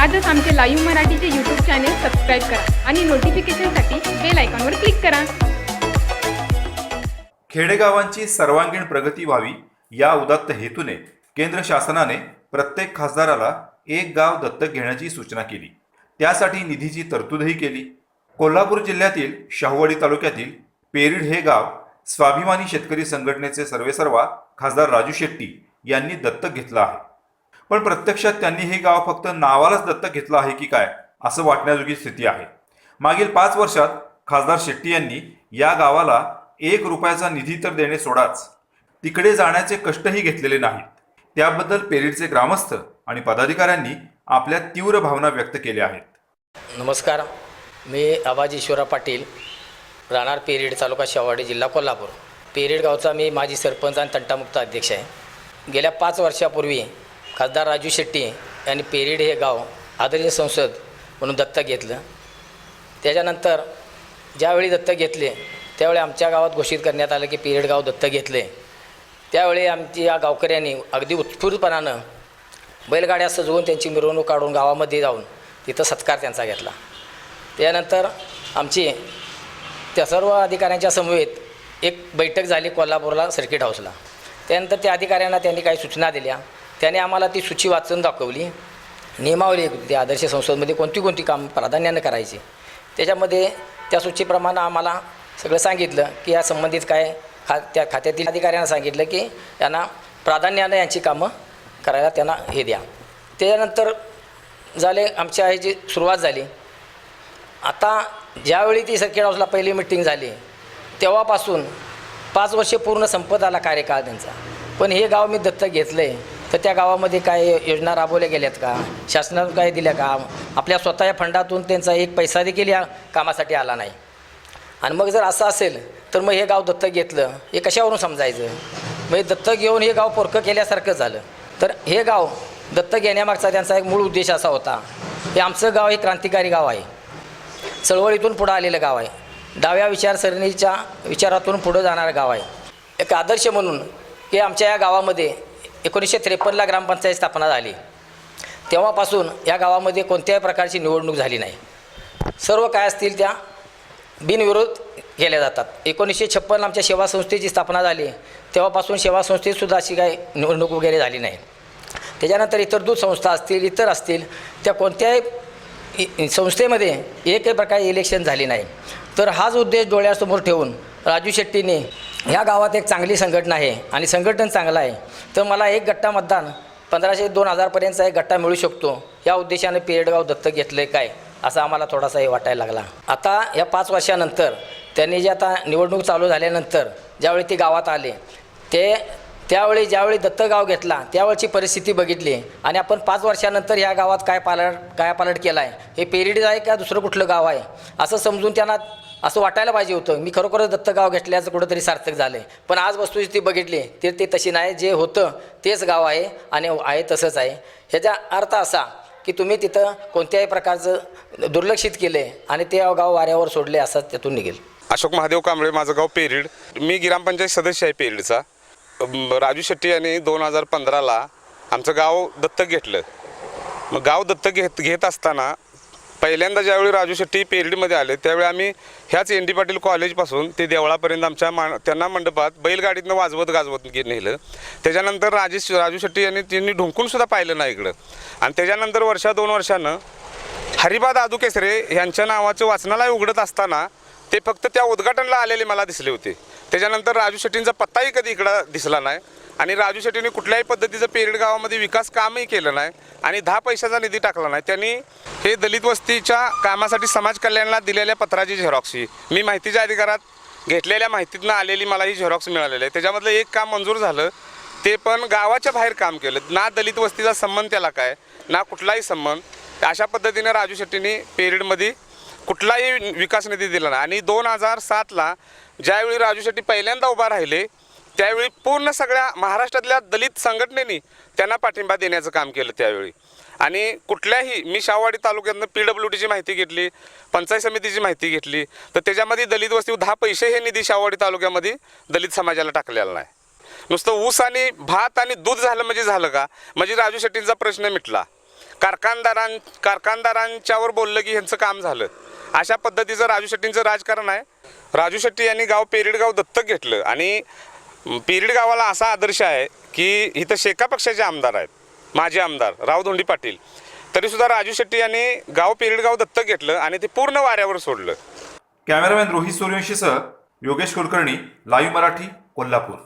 आजच आमचे लाईव्ह मराठीचे यूट्यूब चॅनेल सबस्क्राईब करा आणि नोटिफिकेशनसाठी बेल आयकॉनवर क्लिक करा. खेडेगावांची सर्वांगीण प्रगती व्हावी या उदात्त हेतूने केंद्र शासनाने प्रत्येक खासदाराला एक गाव दत्तक घेण्याची सूचना केली. त्यासाठी निधीची तरतूदही केली. कोल्हापूर जिल्ह्यातील शाहूवाडी तालुक्यातील पेरीड हे गाव स्वाभिमानी शेतकरी संघटनेचे सर्वेसर्वा खासदार राजू शेट्टी यांनी दत्तक घेतलं आहे. पण प्रत्यक्षात त्यांनी हे गाव फक्त नावालाच दत्तक घेतलं आहे की काय असं वाटण्याजोगी स्थिती आहे. मागील पाच वर्षात खासदार शेट्टी यांनी या गावाला एक रुपयाचा निधी तर देणे सोडाच. तिकडे जाण्याचे कष्टही घेतलेले नाहीत. त्याबद्दल पेरीडचे ग्रामस्थ आणि पदाधिकाऱ्यांनी आपल्या तीव्र भावना व्यक्त केल्या आहेत. नमस्कार. मी आबाजी ईश्वरा पाटील राहणार पेरीड तालुका शेवाडी जिल्हा कोल्हापूर. पेरीड गावचा मी माजी सरपंच आणि तंटामुक्त अध्यक्ष आहे. गेल्या पाच वर्षापूर्वी खासदार राजू शेट्टी यांनी पेरीड हे गाव आदरणीय संसद म्हणून दत्तक घेतलं. त्याच्यानंतर ज्यावेळी दत्तक घेतले त्यावेळी आमच्या गावात घोषित करण्यात आलं की पेरीड गाव दत्तक घेतले. त्यावेळी आमची या गावकऱ्यांनी अगदी उत्स्फूर्तपणानं बैलगाड्या सजवून त्यांची मिरवणूक काढून गावामध्ये जाऊन तिथं सत्कार त्यांचा घेतला. त्यानंतर आमची त्या सर्व अधिकाऱ्यांच्या समवेत एक बैठक झाली कोल्हापूरला सर्किट हाऊसला. त्यानंतर त्या अधिकाऱ्यांना त्यांनी काही सूचना दिल्या. त्याने आम्हाला ती सूची वाचून दाखवली. नियमावली एक होती आदर्श संसदमध्ये कोणती कोणती काम प्राधान्यानं करायची. त्याच्यामध्ये त्या सूचीप्रमाणे आम्हाला सगळं सांगितलं की या संबंधित काय खा त्या खात्यातील अधिकाऱ्यांना सांगितलं की यांना प्राधान्यानं यांची कामं करायला त्यांना हे द्या. त्याच्यानंतर झाले आमच्या ह्याची सुरुवात झाली. आता ज्यावेळी ती सर्किट हाऊसला पहिली मिटिंग झाली तेव्हापासून पाच वर्षे पूर्ण संपत आला कार्यकाळ त्यांचा. पण हे गाव मी दत्तक घेतलं आहे तर त्या गावामध्ये काय योजना राबवल्या गेल्यात का? शासनानं काय दिल्या का? आपल्या स्वतःच्या फंडातून त्यांचा एक पैसा देखील या कामासाठी आला नाही. आणि मग जर असं असेल तर मग हे गाव दत्तक घेतलं हे कशावरून समजायचं? मग दत्तक घेऊन हे गाव पोरकं केल्यासारखं झालं. तर हे गाव दत्तक घेण्यामागचा त्यांचा एक मूळ उद्देश असा होता. हे आमचं गाव हे क्रांतिकारी गाव आहे. चळवळीतून पुढं आलेलं गाव आहे. डाव्या विचारसरणीच्या विचारातून पुढं जाणारं गाव आहे. एक आदर्श म्हणून की आमच्या या गावामध्ये एकोणीसशे त्रेपन्नला ग्रामपंचायत स्थापना झाली. तेव्हापासून या गावामध्ये कोणत्याही प्रकारची निवडणूक झाली नाही. सर्व काय असतील त्या बिनविरोध केल्या जातात. एकोणीसशे छप्पन आमच्या सेवा संस्थेची स्थापना झाली. तेव्हापासून सेवा संस्थेतसुद्धा अशी काही निवडणूक वगैरे झाली नाही. त्याच्यानंतर इतर दूध संस्था असतील इतर असतील त्या कोणत्याही संस्थेमध्ये एकही प्रकारे इलेक्शन झाली नाही. तर हाच उद्देश डोळ्यासमोर ठेवून राजू शेट्टीने ह्या गावात एक चांगली संघटना आहे आणि संघटन चांगलं आहे. तर मला एक गट्टा मतदान पंधराशे दोन हजारपर्यंतचा एक गट्टा मिळू शकतो. या उद्देशाने पेरडगाव दत्तक घेतलं आहे काय असं आम्हाला थोडासा हे वाटायला लागला. आता या पाच वर्षानंतर त्यांनी जे आता निवडणूक चालू झाल्यानंतर ज्यावेळी ते गावात आले ते त्यावेळी ज्यावेळी दत्तगाव घेतला त्यावेळची परिस्थिती बघितली आणि आपण पाच वर्षानंतर ह्या गावात काय पालट काय पालट केला आहे हे पेरिडीज आहे का दुसरं कुठलं गाव आहे असं समजून त्यांना असं वाटायला पाहिजे होतं. मी खरोखरच दत्तगाव घेतल्याचं कुठंतरी सार्थक झालं. आहे पण आज वस्तुस्थिती बघितली तर ते तशी नाही. जे होतं तेच गाव आहे आणि आहे तसंच आहे. ह्याचा अर्थ असा की तुम्ही तिथं कोणत्याही प्रकारचं दुर्लक्षित केले आणि ते गाव वाऱ्यावर सोडले असं त्यातून निघेल. अशोक महादेव कांबळे माझं गाव पेरीड. मी ग्रामपंचायत सदस्य आहे पेरीडचा. राजू शेट्टी यांनी दोन हजार पंधराला आमचं गाव दत्तक घेतलं. मग गाव दत्तक घेत घेत असताना पहिल्यांदा ज्यावेळी राजू शेट्टी पेरडीमध्ये आले त्यावेळी आम्ही ह्याच एन डी पाटील कॉलेजपासून ते देवळापर्यंत आमच्या मा त्यांना मंडपात बैलगाडीतनं वाजवत गाजवत गे- नेलं. त्याच्यानंतर राजेश राजू शेट्टी यांनी त्यांनी ढुंकूनसुद्धा पाहिलं नाही इकडं. आणि त्याच्यानंतर वर्षा दोन वर्षानं हरिबा दादू केसरे यांच्या नावाचं वाचनालय उघडत असताना ते फक्त त्या उद्घाटनला आलेले मला दिसले होते. त्याच्यानंतर राजू शेट्टींचा पत्ताही कधी इकडं दिसला नाही. आणि राजू शेट्टीने कुठल्याही पद्धतीचं पेरेड गावामध्ये विकास कामही केलं नाही आणि दहा पैशाचा निधी टाकला नाही. त्यांनी हे दलित वस्तीच्या कामासाठी समाज कल्याणला दिलेल्या पत्राची झेरॉक्स ही. मी माहितीच्या अधिकारात घेतलेल्या माहितीतनं आलेली मला ही झेरॉक्स मिळालेली आहे. त्याच्यामधलं एक काम मंजूर झालं ते पण गावाच्या बाहेर काम केलं. ना दलित वस्तीचा संबंध त्याला काय ना कुठलाही संबंध. अशा पद्धतीने राजू शेट्टीने पेरिडमध्ये कुठलाही विकास निधी दिला नाही. आणि दोन हजार सातला ज्यावेळी राजू शेट्टी पहिल्यांदा उभा राहिले त्यावेळी पूर्ण सगळ्या महाराष्ट्रातल्या दलित संघटनेनी त्यांना पाठिंबा देण्याचं काम केलं त्यावेळी. आणि कुठल्याही मी शाहवाडी तालुक्यातनं पी डब्ल्यू डीची माहिती घेतली पंचायत समितीची माहिती घेतली तर त्याच्यामध्ये दलित वस्ती दहा पैसे हे निधी शाहवाडी तालुक्यामध्ये दलित समाजाला टाकलेला नाही. नुसतं ऊस आणि भात आणि दूध झालं म्हणजे झालं का? म्हणजे राजू शेट्टींचा प्रश्न मिटला. कारखानदारां कारखानदारांच्यावर बोललं की ह्यांचं काम झालं. अशा पद्धतीचं राजू शेट्टींचं राजकारण आहे. राजू शेट्टी यांनी गाव पेरिडगाव दत्तक घेतलं आणि पेरीड गावाला असा आदर्श आहे की इथं शेका पक्षाचे आमदार आहेत. माजी आमदार राव धोंडी पाटील. तरीसुद्धा राजू शेट्टी यांनी गाव पेरिड गाव दत्तक घेतलं आणि ते पूर्ण वाऱ्यावर सोडलं. कॅमेरामॅन रोहित सूर्यवंशीसह योगेश कुलकर्णी लाईव्ह मराठी कोल्हापूर.